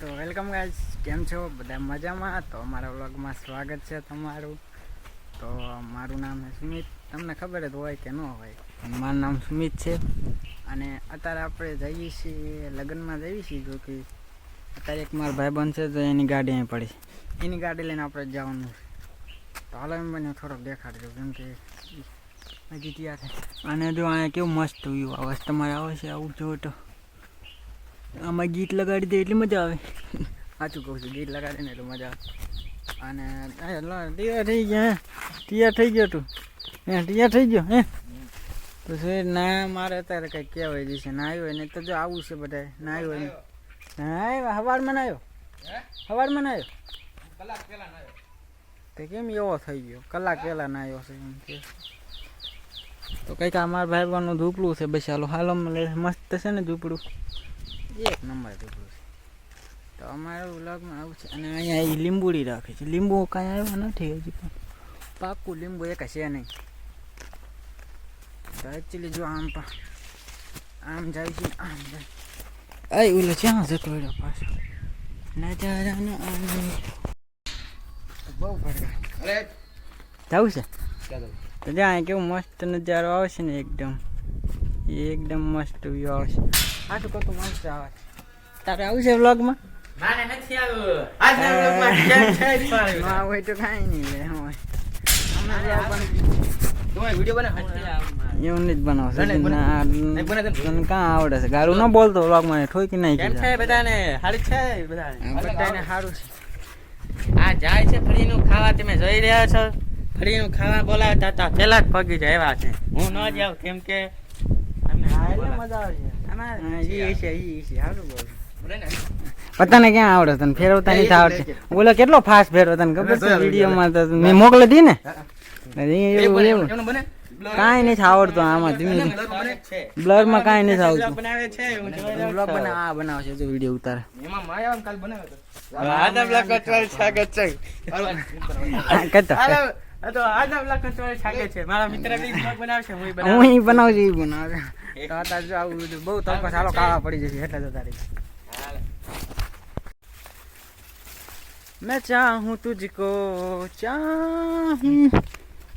તો welcome guys કેમ છો? બધા મજામાં? તો અમારા વ્લોગમાં સ્વાગત છે તમારું. તો મારું નામ છે સુમિત. તમને ખબર જ હોય કે ન હોય મારું નામ સુમિત છે. અને અત્યારે આપણે જઈએ છીએ, લગ્નમાં જઈએ છીએ જો કે અત્યારે એક મારો ભાઈબંધ છે, તો એની ગાડી અહીં પડી એની ગાડી લઈને આપણે જવાનું તો હાલ એમ બને થોડોક દેખાડજો, કેમ કે હજી ત્યાં છે. અને જો અહીંયા કેવું મસ્ત વ્યૂ આવે તમારે આવે છે આવું જો તો. આમાં ગીત લગાડી દે એટલી મજા આવે. સાચું કહું છું ગીત લગાડી ને એટલે મજા આવે. અને તૈયાર થઈ ગયા હે? તૈયાર થઈ ગયો તું. હે તૈયાર થઈ ગયો હે? તો શું ના મારે અત્યારે કંઈક કહેવાય જશે ના આવ્યો ને તો જો આવું છે બધાય. ના આવ્યો ને ના આવ્યો. સવારમાં ના આવ્યો. સવારમાં ના આવ્યો. તે કેમ એવો થઈ ગયો? કલાક પહેલાં ના આવ્યો છે એમ કે. તો કંઈક આ મારા ભાઈબંધનું ઝૂંપડું છે બસ હાલો હાલો મસ્ત છે ને ઝૂંપડું. એક નંબર ઝૂંપડું છે. તો અમારા વ્લોગમાં આવું છે. અને અહીંયા એ લીંબુડી રાખે છે. લીંબુ કાંઈ આવ્યો નથી હજી પણ. પાકું લીંબુ એક છે નહીં. તો એકચ્યુઅલી જો આમ પા આમ જાય છે આમ જાય. અય ઓલો ક્યાં જતો રહ્યો પાછો? નજારાનો આનંદ બહુ ફરક જવું છે? તો જ્યાં કેવું મસ્ત નજારો આવશે ને એકદમ. એકદમ મસ્ત વ્યૂ આવે આટલું કતું મસ્ત આવે. તારે આવું છે વ્લોગમાં? મારે નથી આવ્યું આજના જ. ના હોય તો કાંઈ નહીં લે હોય. અમે જ્યાં પણ વીડિયો મારે. એવું જ બનાવશે બને- ના બને આવડે છે? ગારું ન બોલતો વ્લોગમાં ઠોકી નહીં કેમ છે બધાને? સારું છે બધાને બધાને સારું છે. આ જાય છે ફળીનું ખાવા તમે જોઈ રહ્યા છો. ફળીનું ખાવા બોલાવતા હતા. પેલા જ પગી જાય એવા છે. હું ન જાઉં કેમ કે? અમને મજા આવે છે પતાને ક્યાં આવડે તને? ફેરવતા નહીં આવડશે બોલો કેટલો ફાસ્ટ ફેરવો તને? ખબર છે? વિડીયોમાં તો મેં મોકલી હતી ને. એવું એવું? કાંઈ નથી આવડતું આમાં ધીમે બ્લરમાં કાંઈ નહીં બ્લોગ બનાવે રહ્યો બ્લોગ છું. બના આ બનાવશે જો વીડિયો ઉતારે. એમાં માયા કાલ બનાવ્યો હતો આજના બ્લોગમાં છે હાલો, આ તો આજના બ્લોગ માં તમારું સ્વાગત છે મારા મિત્ર બી બ્લોગ બનાવશે હું ઈ હું બનાવું. ઈ બનાવજો ઈ બનાવે તો અત્યારે જો આવું બધું બહુ તડકો સારો કાળા પડી જશે એટલે જતા રહી હાલો. मैं चाहूँ तुझको चाहूँ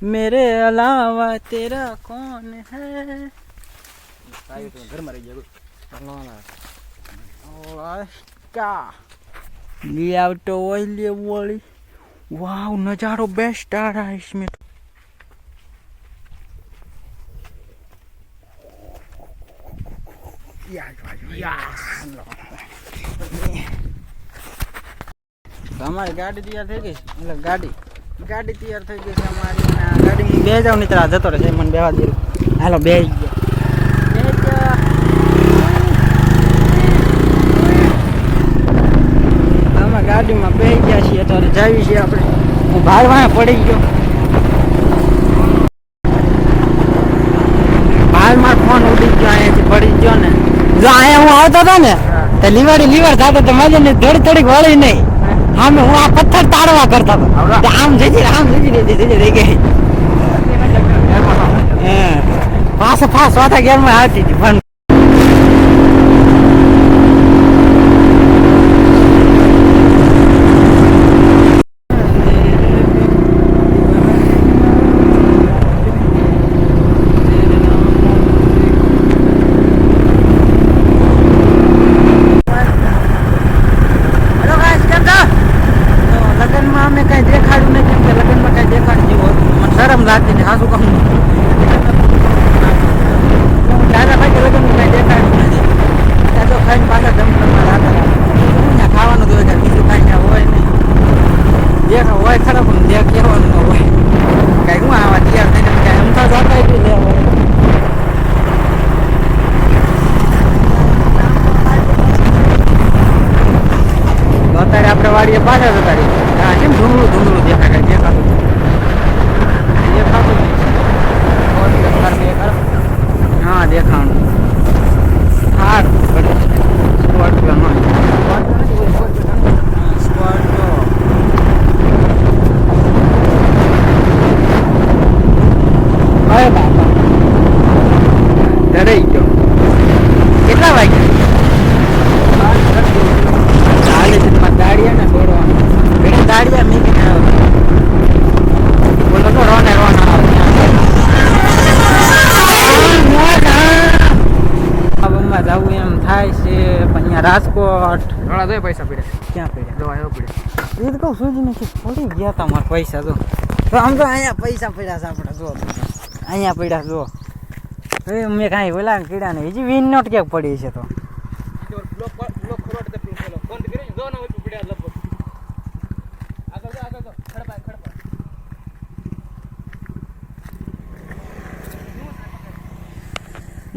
मेरे अलावा तेरा कौन है ઘરમાં રહી જાય क्या ये आउट ऑयल ये वाली वाह नज़ारो बेस्ट आ रहा है इसमें तो અમારી ગાડી તૈયાર થઈ ગઈ છે એટલે ગાડી ગાડી તૈયાર થઈ ગઈ છે અમારી અને આ ગાડી હું બે જાઉં નહીં જતો રહેશે મને બેવા દે હાલો બે ગયા ગાડીમાં બેસી ગયા છીએ અત્યારે જાવી છીએ આપણે. હું ભાડવા પડી ગયો. ભાલમાં ફોન ઉડી ગયો અહીંયાથી પડી ગયો ને. જો અહીંયા હું આવતો હતો ને તો લીવાડી લીવર થતો તો મજા ને થોડી થોડીક વળી નહીં. આમ હું આ પથ્થર તાળવા કરતો હતો. આમ જઈ આમ જઈ જઈ રહી ગઈ. પાછો ફાસ વાતા ગેરમાં આવતી હતી પણ હેલો ગાઈસ કેમ છો તો લગ્નમાં અમે કઈ દેખાડ્યું નહીં કેમ કે લગ્નમાં કઈ દેખાડી જેવું હતું. મને શરમ લાગતી હતી હાસુ કહું દાદા ભાઈ લગ્નમાં કઈ દેખાડ્યું નથી ત્યાં તો ખાઈને પાછા જમવામાં રાતા ત્યાં ખાવાનું તો હોય કે બીજું કાંઈ ત્યાં હોય નહીં દેખ હોય ખરા પણ દેખ કહેવાનું ન હોય કઈ હું આવા તૈયાર થઈને કઈ અમથા જતા જ લેવા હોય તો અત્યારે આપણે વાડીએ પાછા જતા રહીએ આ કેમ ધૂંધળું ધૂંધળું દેખાય? દેખાતું દેખાતું નહીં હા દેખાણું. સારું સ્કોર્પિયો નો સ્કોર્પિયો અરે બાપા ડરાઈ ગયો કેટલા વાગ્યા ચાલે રાજકોટ ઘણા દે પૈસા પડ્યા. ક્યાં પડ્યા? જો આવ્યો પડ્યા. એ તો કહું સુધી નથી પડી ગયા હતા મારા પૈસા તો તો આમ તો અહીંયા પૈસા પડ્યા છે આપણે જો. અહીંયા પડ્યા જો. મેં કાંઈ ઓલા કીડા નહીં. હજી વીન નોટ ક્યાંક પડી છે તો.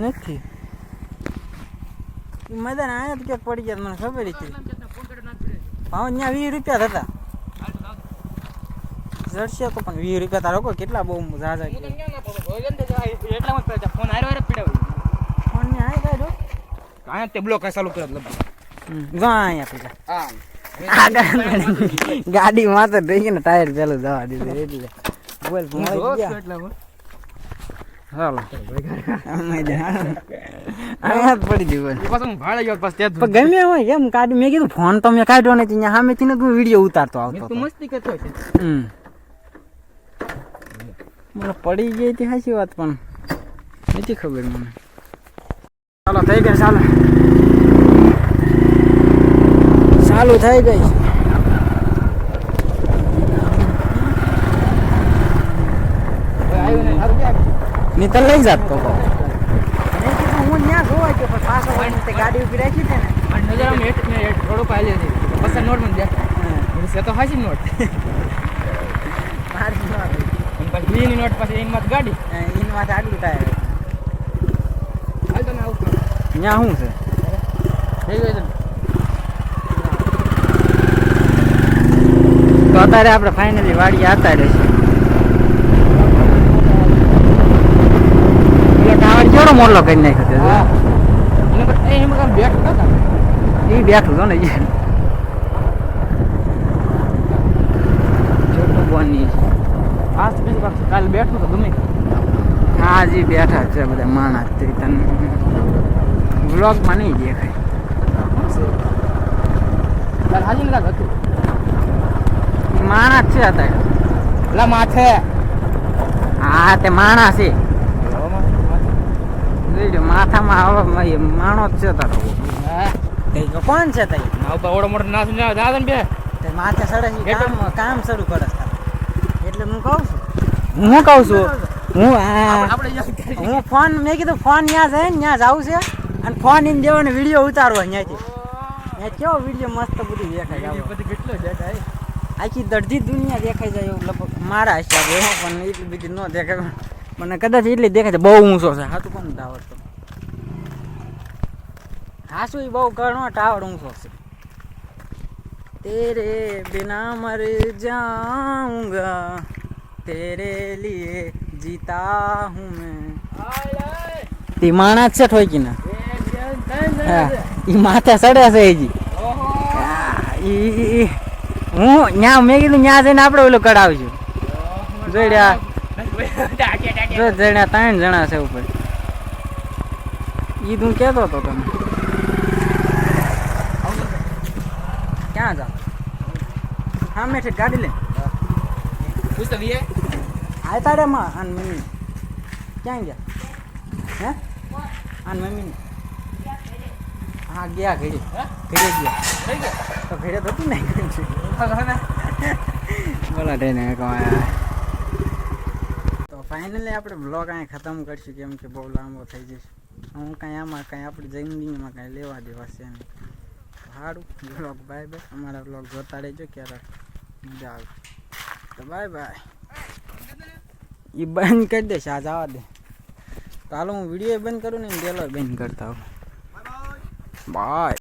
નથી. મેદાન અહીંયા તો ક્યાંક પડી ગયા મને ખબર હતી. પડ્યો ભાવ ત્યાં વીસ રૂપિયા થતા જડશે તો પણ વીસ રૂપિયા તારો કોઈ કેટલા બહુ ઝાઝા હું તને ક્યાં ના પડો ભોજન તે જાય એટલામાં જ પડ્યા ફોન હારે ફોન ને આય કાઢો કાંઈ તે? બ્લોક ચાલુ લગભગ. પેલા ગાડી માથે રહી ને ટાયર પેલું જવા દીધું એટલે બોલ ગયા ચાલો અમે જા. અહીંયા જ પડી ગયું પાછો હું ભાડે ગયો પાછો ત્યાં ગમે હોય કેમ કાઢી મેં કીધું ફોન તો મેં કાઢ્યો નથી અહીંયા સામેથી ને તું વીડિયો ઉતારતો આવતો તું મસ્તી કરતો છે. હમ. મને પડી ગઈ હતી સાચી વાત પણ નથી ખબર મને. ચાલો થઈ ગઈ ચાલો. ચાલુ થઈ ગઈ. આવ્યું ને સારું ક્યાં ની તો લઈ જાત તો. હું ત્યાં જોવા ગયો પણ પાછો વળીને તે ગાડી ઊભી રાખી છે ને. અને નજર આમ હેઠ ને હેઠ થોડુંક આલી છે. પછી નોટ મને દેખાય. છે તો હાજી નોટ. મારી નોટ. પછી વીની નોટ પછી એની માથે ગાડી. એની માથે આગળ ટાયર હાલ તો ને આવું ત્યાં શું છે? થઈ ગયું છે તો અત્યારે આપણે ફાઇનલી વાડી આવતા રહેશે એટલે ટાવર કેવડો મોટો કરી નાખ્યો એમાં બેઠ એ બેઠું ને. બની કાલે બેઠું તો ગમે. હા જી બેઠા છે બધા માણસ તે તને વ્લોગમાં નહીં દેખાય. કાલે હાજી ને હતું. માણસ છે હતા લા માથે. હા તે માણસ છે. જોઈ માથામાં માણો જ છે તારો. હા. કોણ છે તઈ? ઓળો મોટો નાસ ના દાદા ને બે. તે માથે સડે છે કામ કામ શરૂ કરે છે એટલે હું કહું છું. હું કહું છું? હું હું ફોન મેં કીધું ફોન ત્યાં ને ત્યાં જવું છે. અને ફોન ઇન દેવાનો વીડિયો ઉતારો અહીંયાથી. ત્યાં કેવો વીડિયો મસ્ત બધું દેખાય આવો. પછી કેટલો દેખાય? આખી દર્દી દુનિયા દેખાઈ જાય એવું લગભગ મારા હિસાબે હો, પણ એટલી બધી ન દેખાય. મને કદાચ એટલી દેખાય છે, બહુ ઊંચો છે. હાથું કોણ ટાવર તો. હાસુ એ બહુ ઘણો ટાવર ઊંચો છે. તેરે બિના મર જાઉંગા, તેરે લીએ જીતા હું મેં. તે માણસ છે ઠોકી ના હા, ઈ માથે સડે છે હજી. હું ન્યા મેં કીધું ન્યા જઈને આપણે ઓલું કઢાવશું. જોડ્યા જો જણા ત્રણ જણા છે ઉપર. ઈ તું કહેતો હતો તમે. ક્યાં જાવ હા મેં ઠીક ગાડી લે પૂછતો વીએ આ તારે માં આન મમ્મી. ક્યાં ગયા? હે? આન મમ્મી. હા ગયા ઘરે. ઘરે ગયા. થઈ ગયો તો ઘરે તો હતું ને હા બોલા ટ્રેને કમાયા તો ફાઇનલી આપણે બ્લોગ અહીંયા ખતમ કરશું, કેમ કે બહુ લાંબો થઈ જશે. હું કાંઈ આમાં કાંઈ આપણી જિંદગીમાં કાંઈ લેવા દેવા છે નહીં. સારું બ્લોગ બાય બાય અમારા બ્લોગ જોતા રહેજો, ક્યારેક મજા આવે. તો બાય બાય એ બંધ કરી દેશે આ જવા દે. હાલો હું વીડિયો બંધ કરું ને ડેલો બંધ કરતા હોઉં. બાય